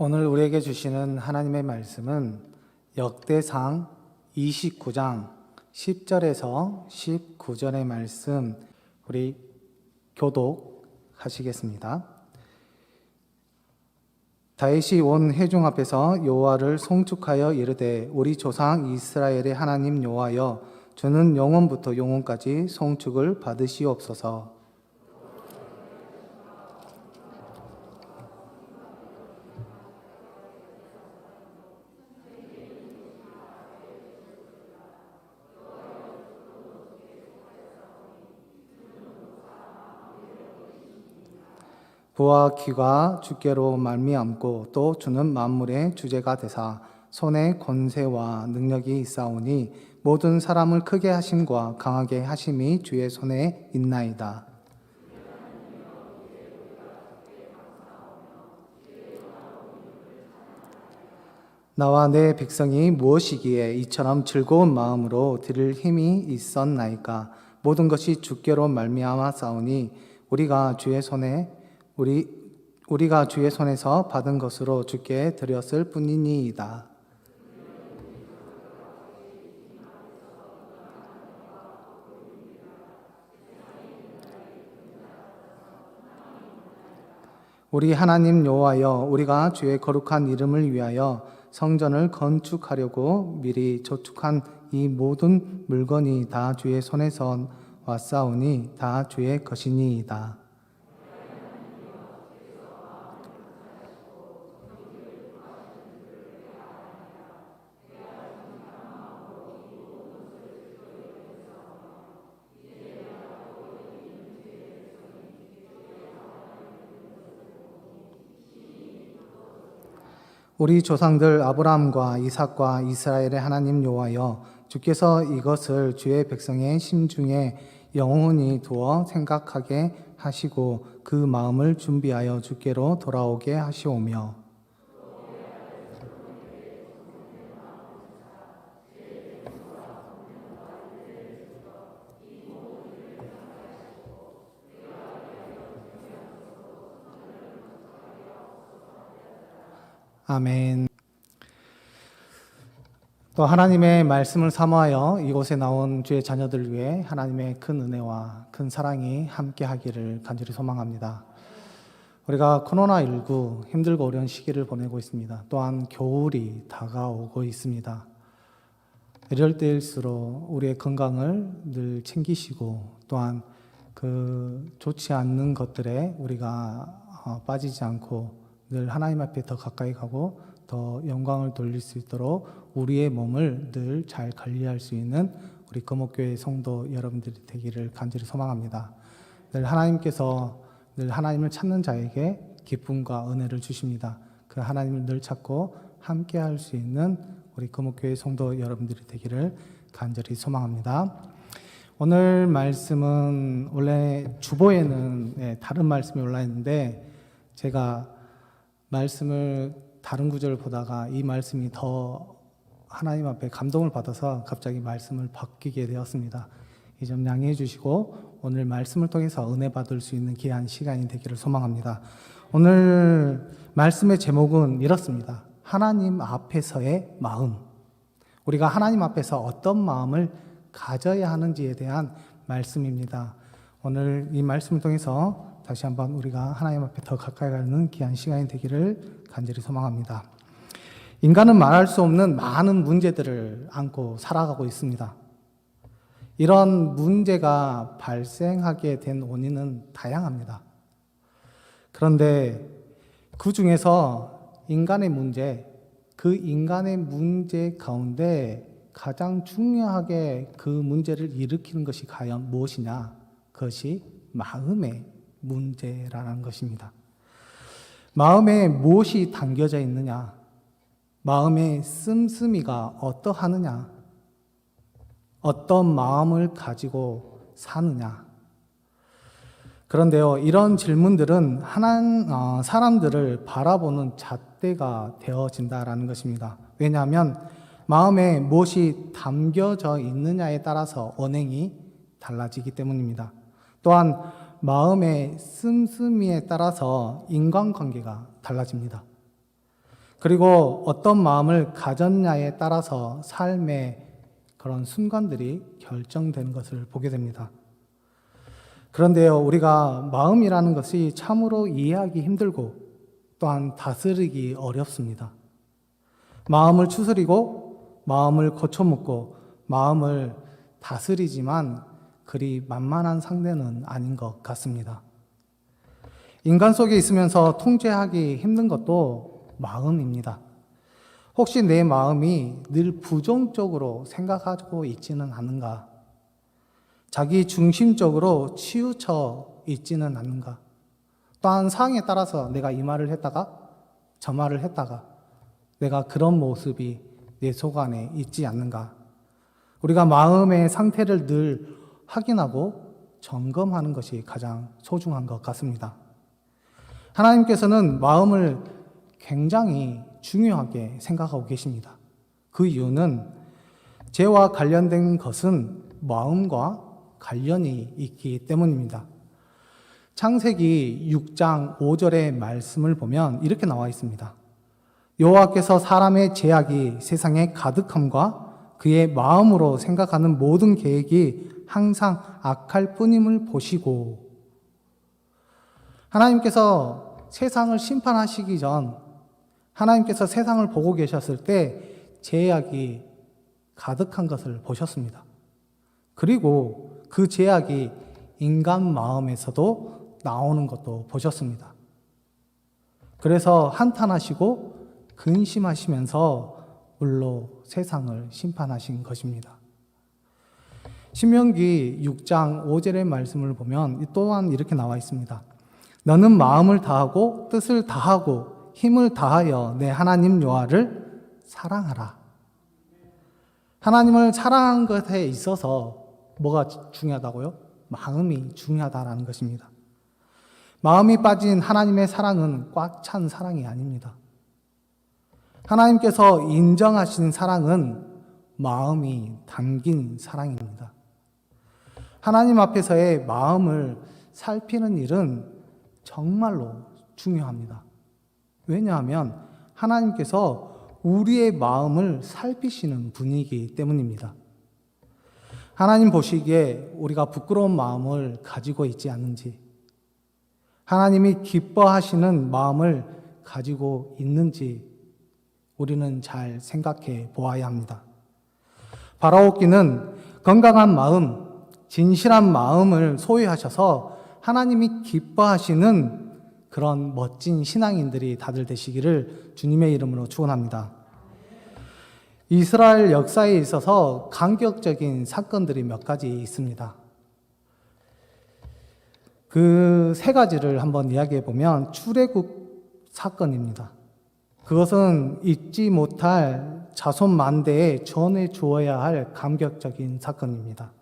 오늘 우리에게 주시는 하나님의 말씀은 역대상 29장 10절에서 19절의 말씀 우리 교독하시겠습니다. 다윗이 온 회중 앞에서 여호와를 송축하여 이르되 우리 조상 이스라엘의 하나님 여호와여 주는 영원부터 영원까지 송축을 받으시옵소서. 부와 귀가 주께로 말미암고 또 주는 만물의 주제가 되사 손에 권세와 능력이 있사오니 모든 사람을 크게 하심과 강하게 하심이 주의 손에 있나이다. 나와 내 백성이 무엇이기에 이처럼 즐거운 마음으로 드릴 힘이 있었나이까 모든 것이 주께로 말미암아 싸우니 우리가 주의 손에 우리 우리가 주의 손에서 받은 것으로 주께 드렸을 뿐이니이다. 우리 하나님 여호와여 우리가 주의 거룩한 이름을 위하여 성전을 건축하려고 미리 저축한 이 모든 물건이 다 주의 손에서 왔사오니 다 주의 것이니이다. 우리 조상들 아브라함과 이삭과 이스라엘의 하나님 여호와여 주께서 이것을 주의 백성의 심중에 영원히 두어 생각하게 하시고 그 마음을 준비하여 주께로 돌아오게 하시오며 아멘. 또 하나님의 말씀을 사모하여 이곳에 나온 주의 자녀들 위해 하나님의 큰 은혜와 큰 사랑이 함께 하기를 간절히 소망합니다. 우리가 코로나19 힘들고 어려운 시기를 보내고 있습니다. 또한 겨울이 다가오고 있습니다. 이럴 때일수록 우리의 건강을 늘 챙기시고 또한 그 좋지 않는 것들에 우리가 어, 빠지지 않고 늘 하나님 앞에 더 가까이 가고 더 영광을 돌릴 수 있도록 우리의 몸을 늘 잘 관리할 수 있는 우리 금옥교회 성도 여러분들이 되기를 간절히 소망합니다. 늘 하나님께서 늘 하나님을 찾는 자에게 기쁨과 은혜를 주십니다. 그 하나님을 늘 찾고 함께 할 수 있는 우리 금옥교회 성도 여러분들이 되기를 간절히 소망합니다. 오늘 말씀은 원래 주보에는 네, 다른 말씀이 올라 있는데 제가 말씀을 다른 구절을 보다가 이 말씀이 더 하나님 앞에 감동을 받아서 갑자기 말씀을 바뀌게 되었습니다. 이 점 양해해 주시고 오늘 말씀을 통해서 은혜 받을 수 있는 귀한 시간이 되기를 소망합니다. 오늘 말씀의 제목은 이렇습니다. 하나님 앞에서의 마음. 우리가 하나님 앞에서 어떤 마음을 가져야 하는지에 대한 말씀입니다. 오늘 이 말씀을 통해서 다시 한번 우리가 하나님 앞에 더 가까이 가는 귀한 시간이 되기를 간절히 소망합니다. 인간은 말할 수 없는 많은 문제들을 안고 살아가고 있습니다. 이런 문제가 발생하게 된 원인은 다양합니다. 그런데 그 중에서 인간의 문제, 그 인간의 문제 가운데 가장 중요하게 그 문제를 일으키는 것이 과연 무엇이냐? 그것이 마음의 문제라는 것입니다. 마음에 무엇이 담겨져 있느냐? 마음의 씀씀이가 어떠하느냐? 어떤 마음을 가지고 사느냐? 그런데요, 이런 질문들은 하나 어, 사람들을 바라보는 잣대가 되어진다라는 것입니다. 왜냐하면 마음에 무엇이 담겨져 있느냐에 따라서 언행이 달라지기 때문입니다. 또한 마음의 씀씀이에 따라서 인간관계가 달라집니다. 그리고 어떤 마음을 가졌냐에 따라서 삶의 그런 순간들이 결정되는 것을 보게 됩니다. 그런데요, 우리가 마음이라는 것이 참으로 이해하기 힘들고 또한 다스리기 어렵습니다. 마음을 추스리고 마음을 고쳐먹고 마음을 다스리지만 그리 만만한 상대는 아닌 것 같습니다. 인간 속에 있으면서 통제하기 힘든 것도 마음입니다. 혹시 내 마음이 늘 부정적으로 생각하고 있지는 않은가? 자기 중심적으로 치우쳐 있지는 않는가? 또한 상황에 따라서 내가 이 말을 했다가 저 말을 했다가 내가 그런 모습이 내 속 안에 있지 않는가? 우리가 마음의 상태를 늘 확인하고 점검하는 것이 가장 소중한 것 같습니다. 하나님께서는 마음을 굉장히 중요하게 생각하고 계십니다. 그 이유는 죄와 관련된 것은 마음과 관련이 있기 때문입니다. 창세기 6장 5절의 말씀을 보면 이렇게 나와 있습니다. 여호와께서 사람의 죄악이 세상에 가득함과 그의 마음으로 생각하는 모든 계획이 항상 악할 뿐임을 보시고 하나님께서 세상을 심판하시기 전 하나님께서 세상을 보고 계셨을 때 죄악이 가득한 것을 보셨습니다. 그리고 그 죄악이 인간 마음에서도 나오는 것도 보셨습니다. 그래서 한탄하시고 근심하시면서 물로 세상을 심판하신 것입니다. 신명기 6장 5절의 말씀을 보면 또한 이렇게 나와 있습니다. 너는 마음을 다하고 뜻을 다하고 힘을 다하여 내 하나님 여호와를 사랑하라. 하나님을 사랑하는 것에 있어서 뭐가 중요하다고요? 마음이 중요하다라는 것입니다. 마음이 빠진 하나님의 사랑은 꽉 찬 사랑이 아닙니다. 하나님께서 인정하신 사랑은 마음이 담긴 사랑입니다. 하나님 앞에서의 마음을 살피는 일은 정말로 중요합니다. 왜냐하면 하나님께서 우리의 마음을 살피시는 분이기 때문입니다. 하나님 보시기에 우리가 부끄러운 마음을 가지고 있지 않는지, 하나님이 기뻐하시는 마음을 가지고 있는지 우리는 잘 생각해 보아야 합니다. 바라옵기는 건강한 마음, 진실한 마음을 소유하셔서 하나님이 기뻐하시는 그런 멋진 신앙인들이 다들 되시기를 주님의 이름으로 축원합니다. 이스라엘 역사에 있어서 감격적인 사건들이 몇 가지 있습니다. 그 세 가지를 한번 이야기해 보면 출애굽 사건입니다. 그것은 잊지 못할 자손 만대에 전해 주어야 할 감격적인 사건입니다.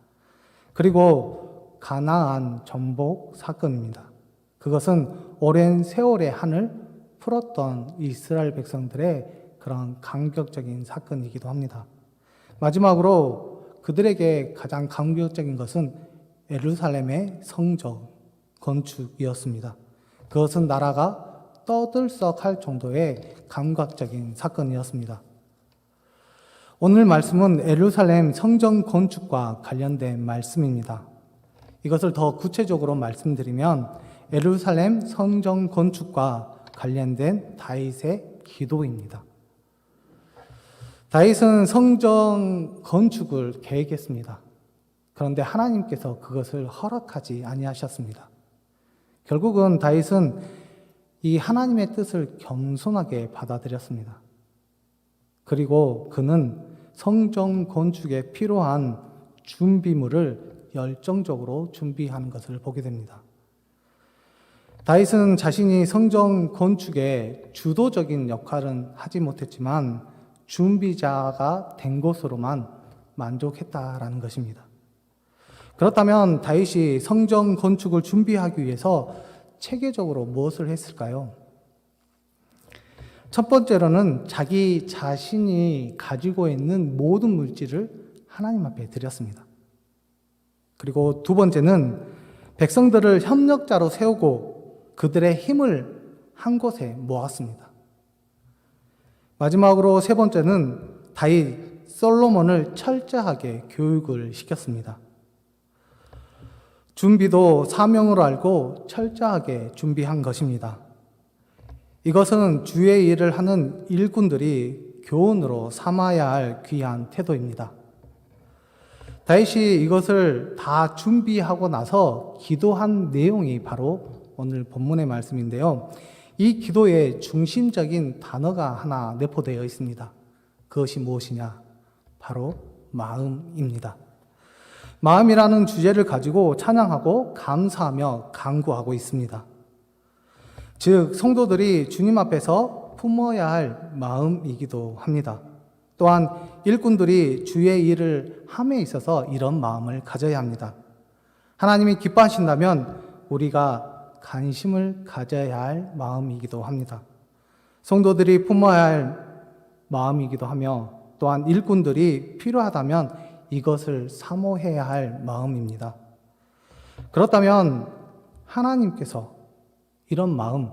그리고 가나안 전복 사건입니다. 그것은 오랜 세월의 한을 풀었던 이스라엘 백성들의 그런 감격적인 사건이기도 합니다. 마지막으로 그들에게 가장 감격적인 것은 에루살렘의 성전 건축이었습니다. 그것은 나라가 떠들썩할 정도의 감각적인 사건이었습니다. 오늘 말씀은 에루살렘 성전 건축과 관련된 말씀입니다. 이것을 더 구체적으로 말씀드리면 에루살렘 성전 건축과 관련된 다윗의 기도입니다. 다윗은 성전 건축을 계획했습니다. 그런데 하나님께서 그것을 허락하지 아니하셨습니다. 결국은 다윗은 이 하나님의 뜻을 겸손하게 받아들였습니다. 그리고 그는 성전 건축에 필요한 준비물을 열정적으로 준비하는 것을 보게 됩니다. 다윗은 자신이 성전 건축에 주도적인 역할은 하지 못했지만 준비자가 된 것으로만 만족했다라는 것입니다. 그렇다면 다윗이 성전 건축을 준비하기 위해서 체계적으로 무엇을 했을까요? 첫 번째로는 자기 자신이 가지고 있는 모든 물질을 하나님 앞에 드렸습니다. 그리고 두 번째는 백성들을 협력자로 세우고 그들의 힘을 한 곳에 모았습니다. 마지막으로 세 번째는 다윗 솔로몬을 철저하게 교육을 시켰습니다. 준비도 사명으로 알고 철저하게 준비한 것입니다. 이것은 주의 일을 하는 일꾼들이 교훈으로 삼아야 할 귀한 태도입니다. 다윗이 이것을 다 준비하고 나서 기도한 내용이 바로 오늘 본문의 말씀인데요. 이 기도의 중심적인 단어가 하나 내포되어 있습니다. 그것이 무엇이냐? 바로 마음입니다. 마음이라는 주제를 가지고 찬양하고 감사하며 강구하고 있습니다. 즉, 성도들이 주님 앞에서 품어야 할 마음이기도 합니다. 또한 일꾼들이 주의 일을 함에 있어서 이런 마음을 가져야 합니다. 하나님이 기뻐하신다면 우리가 관심을 가져야 할 마음이기도 합니다. 성도들이 품어야 할 마음이기도 하며 또한 일꾼들이 필요하다면 이것을 사모해야 할 마음입니다. 그렇다면 하나님께서 이런 마음,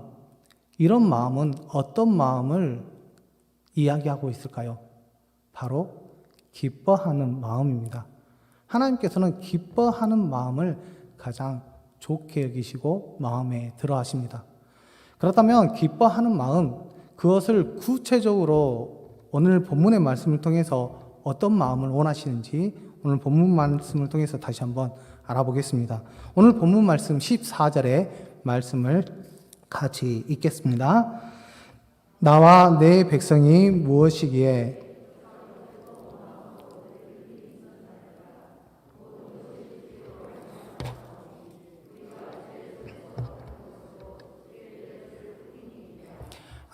이런 마음은 어떤 마음을 이야기하고 있을까요? 바로 기뻐하는 마음입니다. 하나님께서는 기뻐하는 마음을 가장 좋게 여기시고 마음에 들어 하십니다. 그렇다면 기뻐하는 마음, 그것을 구체적으로 오늘 본문의 말씀을 통해서 어떤 마음을 원하시는지 오늘 본문 말씀을 통해서 다시 한번 알아보겠습니다. 오늘 본문 말씀 14절의 말씀을 같이 읽겠습니다. 나와 내 백성이 무엇이기에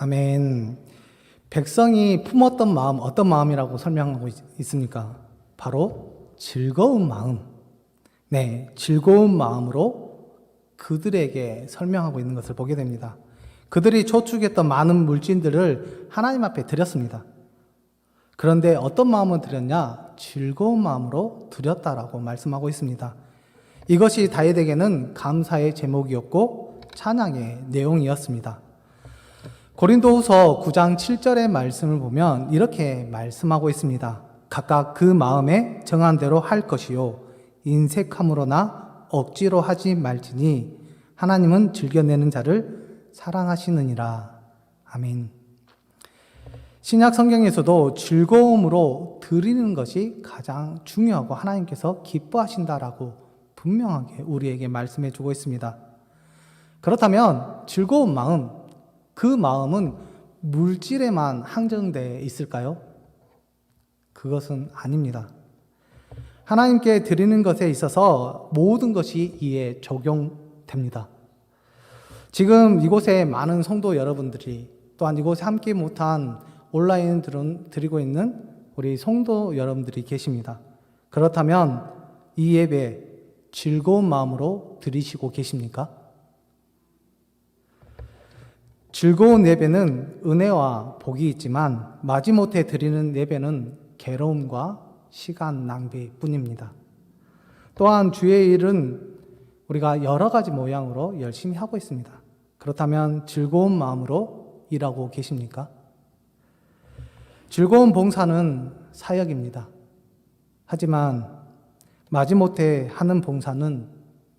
아멘. 백성이 품었던 마음, 어떤 마음이라고 설명하고 있, 있습니까? 바로 즐거운 마음. 네, 즐거운 마음으로 그들에게 설명하고 있는 것을 보게 됩니다. 그들이 저축했던 많은 물질들을 하나님 앞에 드렸습니다. 그런데 어떤 마음을 드렸냐? 즐거운 마음으로 드렸다라고 말씀하고 있습니다. 이것이 다윗에게는 감사의 제목이었고 찬양의 내용이었습니다. 고린도후서 9장 7절의 말씀을 보면 이렇게 말씀하고 있습니다. 각각 그 마음에 정한 대로 할 것이요 인색함으로나 억지로 하지 말지니 하나님은 즐겨내는 자를 사랑하시느니라. 아멘. 신약 성경에서도 즐거움으로 드리는 것이 가장 중요하고 하나님께서 기뻐하신다라고 분명하게 우리에게 말씀해 주고 있습니다. 그렇다면 즐거운 마음, 그 마음은 물질에만 한정되어 있을까요? 그것은 아닙니다. 하나님께 드리는 것에 있어서 모든 것이 이에 적용됩니다. 지금 이곳에 많은 성도 여러분들이 또한 이곳에 함께 못한 온라인 드리고 있는 우리 성도 여러분들이 계십니다. 그렇다면 이 예배 즐거운 마음으로 드리시고 계십니까? 즐거운 예배는 은혜와 복이 있지만 마지못해 드리는 예배는 괴로움과 시간 낭비뿐입니다. 또한 주의 일은 우리가 여러 가지 모양으로 열심히 하고 있습니다. 그렇다면 즐거운 마음으로 일하고 계십니까? 즐거운 봉사는 사역입니다. 하지만 마지못해 하는 봉사는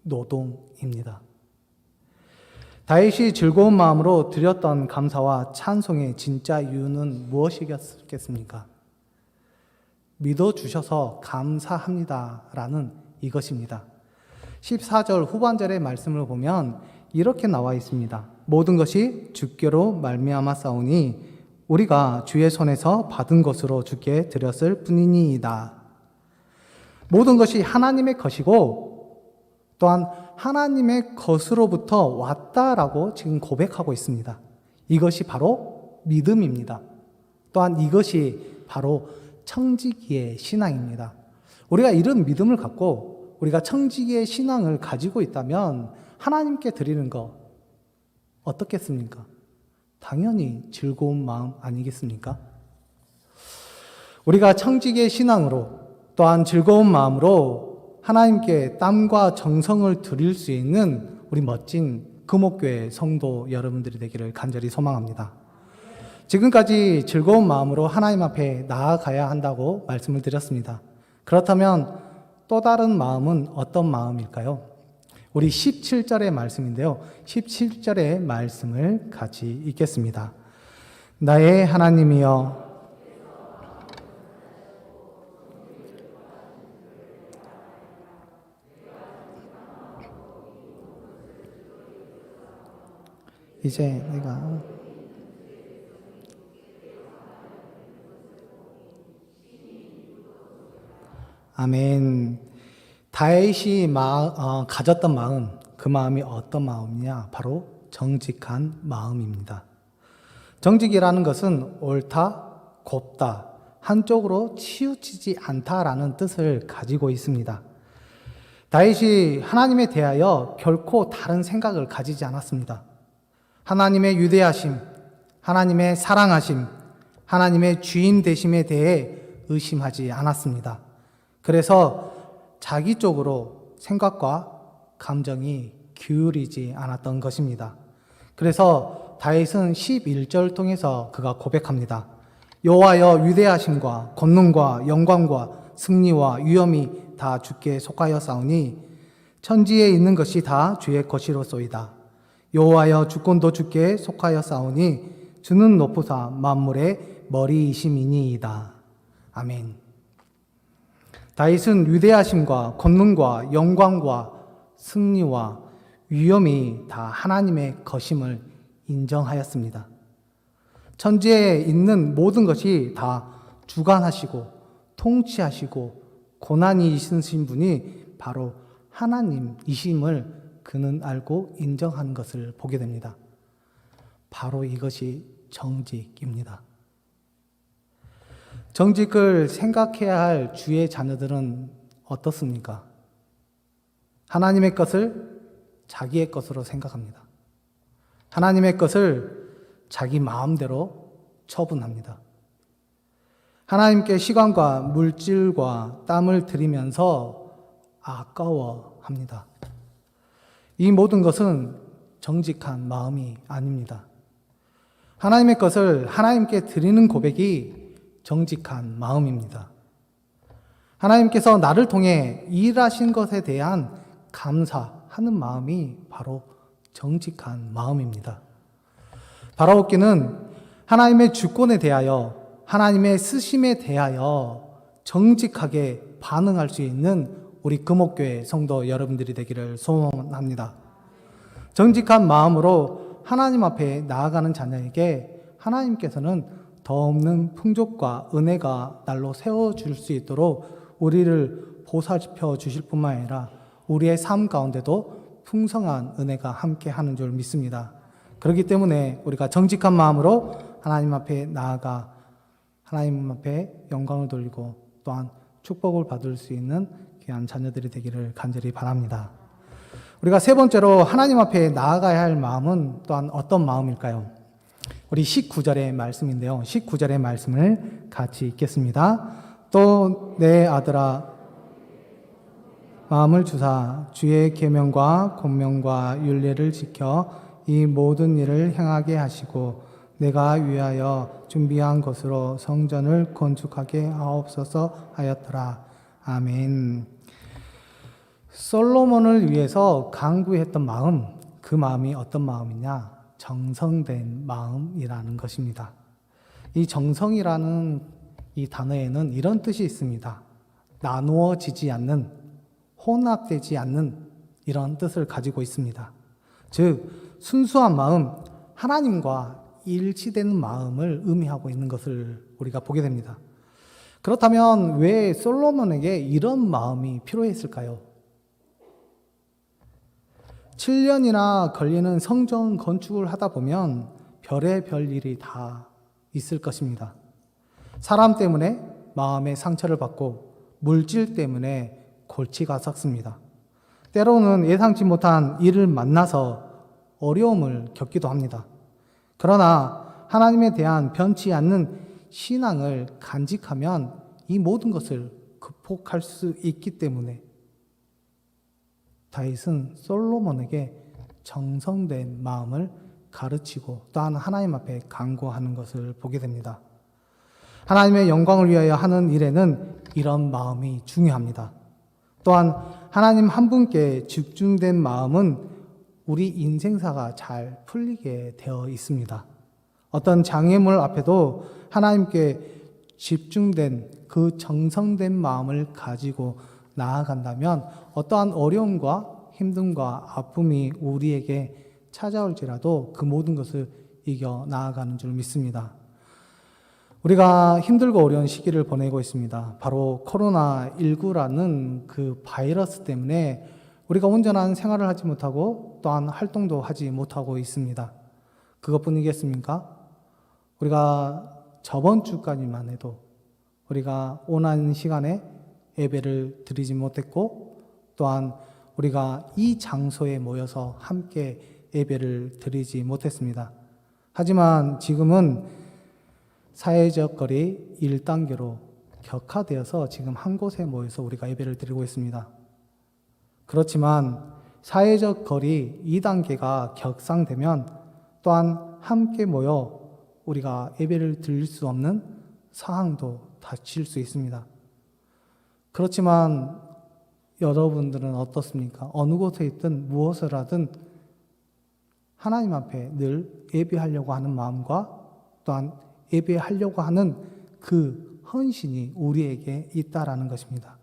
노동입니다. 다윗이 즐거운 마음으로 드렸던 감사와 찬송의 진짜 이유는 무엇이겠습니까? 믿어주셔서 감사합니다 라는 이것입니다. 14절 후반절의 말씀을 보면 이렇게 나와 있습니다. 모든 것이 주께로 말미암아 싸우니 우리가 주의 손에서 받은 것으로 주께 드렸을 뿐이니이다. 모든 것이 하나님의 것이고 또한 하나님의 것으로부터 왔다라고 지금 고백하고 있습니다. 이것이 바로 믿음입니다. 또한 이것이 바로 청지기의 신앙입니다. 우리가 이런 믿음을 갖고 우리가 청지기의 신앙을 가지고 있다면 하나님께 드리는 거 어떻겠습니까? 당연히 즐거운 마음 아니겠습니까? 우리가 청지기의 신앙으로 또한 즐거운 마음으로 하나님께 땀과 정성을 드릴 수 있는 우리 멋진 금옥교회 성도 여러분들이 되기를 간절히 소망합니다. 지금까지 즐거운 마음으로 하나님 앞에 나아가야 한다고 말씀을 드렸습니다. 그렇다면 또 다른 마음은 어떤 마음일까요? 우리 17절의 말씀인데요. 17절의 말씀을 같이 읽겠습니다. 나의 하나님이여 이제 내가 아멘. 다윗이 마, 어, 가졌던 마음, 그 마음이 어떤 마음이냐? 바로 정직한 마음입니다. 정직이라는 것은 옳다, 곱다, 한쪽으로 치우치지 않다라는 뜻을 가지고 있습니다. 다윗이 하나님에 대하여 결코 다른 생각을 가지지 않았습니다. 하나님의 유대하심, 하나님의 사랑하심, 하나님의 주인 되심에 대해 의심하지 않았습니다. 그래서 자기 쪽으로 생각과 감정이 기울이지 않았던 것입니다. 그래서 다윗은 11절 통해서 그가 고백합니다. 여호와여 위대하심과 권능과 영광과 승리와 위엄이 다 주께 속하여 싸우니 천지에 있는 것이 다 주의 것이로소이다. 여호와여 주권도 주께 속하여 싸우니 주는 높으사 만물의 머리이심이니이다. 아멘. 다윗은 위대하심과 권능과 영광과 승리와 위엄이 다 하나님의 것임을 인정하였습니다. 천지에 있는 모든 것이 다 주관하시고 통치하시고 고난이 있으신 분이 바로 하나님이심을 그는 알고 인정하는 것을 보게 됩니다. 바로 이것이 정직입니다. 정직을 생각해야 할 주의 자녀들은 어떻습니까? 하나님의 것을 자기의 것으로 생각합니다. 하나님의 것을 자기 마음대로 처분합니다. 하나님께 시간과 물질과 땀을 들이면서 아까워합니다. 이 모든 것은 정직한 마음이 아닙니다. 하나님의 것을 하나님께 드리는 고백이 정직한 마음입니다. 하나님께서 나를 통해 일하신 것에 대한 감사하는 마음이 바로 정직한 마음입니다. 바라옵기는 하나님의 주권에 대하여 하나님의 쓰심에 대하여 정직하게 반응할 수 있는 우리 금옥교회 성도 여러분들이 되기를 소원합니다. 정직한 마음으로 하나님 앞에 나아가는 자녀에게 하나님께서는 더 없는 풍족과 은혜가 날로 세워줄 수 있도록 우리를 보살펴 주실 뿐만 아니라 우리의 삶 가운데도 풍성한 은혜가 함께 하는 줄 믿습니다. 그렇기 때문에 우리가 정직한 마음으로 하나님 앞에 나아가 하나님 앞에 영광을 돌리고 또한 축복을 받을 수 있는 귀한 자녀들이 되기를 간절히 바랍니다. 우리가 세 번째로 하나님 앞에 나아가야 할 마음은 또한 어떤 마음일까요? 우리 19절의 말씀인데요. 19절의 말씀을 같이 읽겠습니다. 또 내 아들아 마음을 주사 주의 계명과 권명과 윤례를 지켜 이 모든 일을 행하게 하시고 내가 위하여 준비한 것으로 성전을 건축하게 하옵소서 하였더라. 아멘. 솔로몬을 위해서 강구했던 마음, 그 마음이 어떤 마음이냐? 정성된 마음이라는 것입니다. 이 정성이라는 이 단어에는 이런 뜻이 있습니다. 나누어지지 않는, 혼합되지 않는 이런 뜻을 가지고 있습니다. 즉, 순수한 마음, 하나님과 일치되는 마음을 의미하고 있는 것을 우리가 보게 됩니다. 그렇다면 왜 솔로몬에게 이런 마음이 필요했을까요? 7년이나 걸리는 성전 건축을 하다 보면 별의 별 일이 다 있을 것입니다. 사람 때문에 마음의 상처를 받고 물질 때문에 골치가 썩습니다. 때로는 예상치 못한 일을 만나서 어려움을 겪기도 합니다. 그러나 하나님에 대한 변치 않는 신앙을 간직하면 이 모든 것을 극복할 수 있기 때문에 다윗은 솔로몬에게 정성된 마음을 가르치고 또한 하나님 앞에 강구하는 것을 보게 됩니다. 하나님의 영광을 위하여 하는 일에는 이런 마음이 중요합니다. 또한 하나님 한 분께 집중된 마음은 우리 인생사가 잘 풀리게 되어 있습니다. 어떤 장애물 앞에도 하나님께 집중된 그 정성된 마음을 가지고 나아간다면 어떠한 어려움과 힘듦과 아픔이 우리에게 찾아올지라도 그 모든 것을 이겨 나아가는 줄 믿습니다. 우리가 힘들고 어려운 시기를 보내고 있습니다. 바로 코로나19라는 그 바이러스 때문에 우리가 온전한 생활을 하지 못하고 또한 활동도 하지 못하고 있습니다. 그것뿐이겠습니까? 우리가 저번 주까지만 해도 우리가 원하는 시간에 예배를 드리지 못했고 또한 우리가 이 장소에 모여서 함께 예배를 드리지 못했습니다. 하지만 지금은 사회적 거리 1단계로 격화되어서 지금 한 곳에 모여서 우리가 예배를 드리고 있습니다. 그렇지만 사회적 거리 2단계가 격상되면 또한 함께 모여 우리가 예배를 드릴 수 없는 상황도 닥칠 수 있습니다. 그렇지만 여러분들은 어떻습니까? 어느 곳에 있든 무엇을 하든 하나님 앞에 늘 예배하려고 하는 마음과 또한 예배하려고 하는 그 헌신이 우리에게 있다라는 것입니다.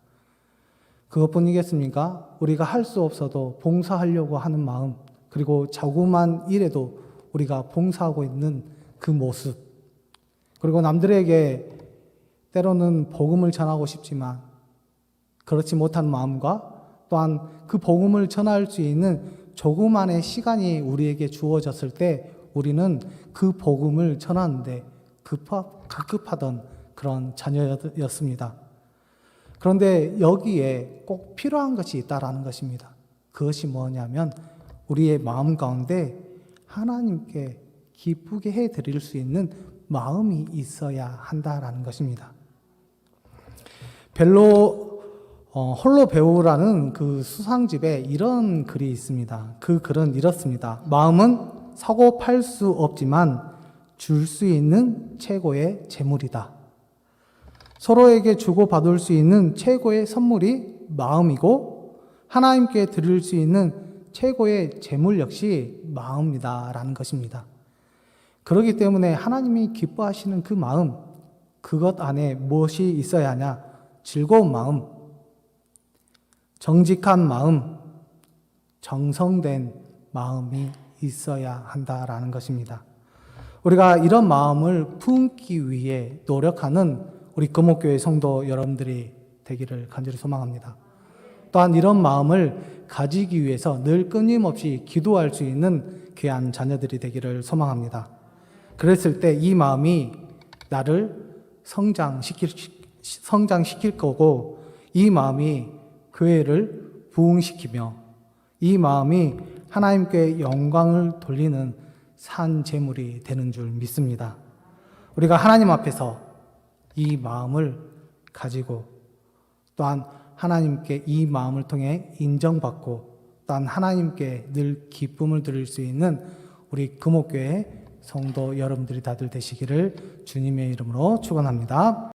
그것뿐이겠습니까? 우리가 할 수 없어도 봉사하려고 하는 마음, 그리고 자그만 일에도 우리가 봉사하고 있는 그 모습, 그리고 남들에게 때로는 복음을 전하고 싶지만 그렇지 못한 마음과 또한 그 복음을 전할 수 있는 조그만의 시간이 우리에게 주어졌을 때 우리는 그 복음을 전하는데 급하, 급급하던 그런 자녀였습니다. 그런데 여기에 꼭 필요한 것이 있다라는 것입니다. 그것이 뭐냐면 우리의 마음 가운데 하나님께 기쁘게 해 드릴 수 있는 마음이 있어야 한다라는 것입니다. 벨로 어, 홀로 배우라는 그 수상집에 이런 글이 있습니다. 그 글은 이렇습니다. 마음은 사고 팔 수 없지만 줄 수 있는 최고의 재물이다. 서로에게 주고 받을 수 있는 최고의 선물이 마음이고 하나님께 드릴 수 있는 최고의 재물 역시 마음이다 라는 것입니다. 그렇기 때문에 하나님이 기뻐하시는 그 마음, 그것 안에 무엇이 있어야 하냐? 즐거운 마음, 정직한 마음, 정성된 마음이 있어야 한다라는 것입니다. 우리가 이런 마음을 품기 위해 노력하는 우리 금옥교회 성도 여러분들이 되기를 간절히 소망합니다. 또한 이런 마음을 가지기 위해서 늘 끊임없이 기도할 수 있는 귀한 자녀들이 되기를 소망합니다. 그랬을 때 이 마음이 나를 성장시킬, 성장시킬 거고 이 마음이 교회를 부흥시키며 이 마음이 하나님께 영광을 돌리는 산 제물이 되는 줄 믿습니다. 우리가 하나님 앞에서 이 마음을 가지고 또한 하나님께 이 마음을 통해 인정받고 또한 하나님께 늘 기쁨을 드릴 수 있는 우리 금옥교회 성도 여러분들이 다들 되시기를 주님의 이름으로 축원합니다.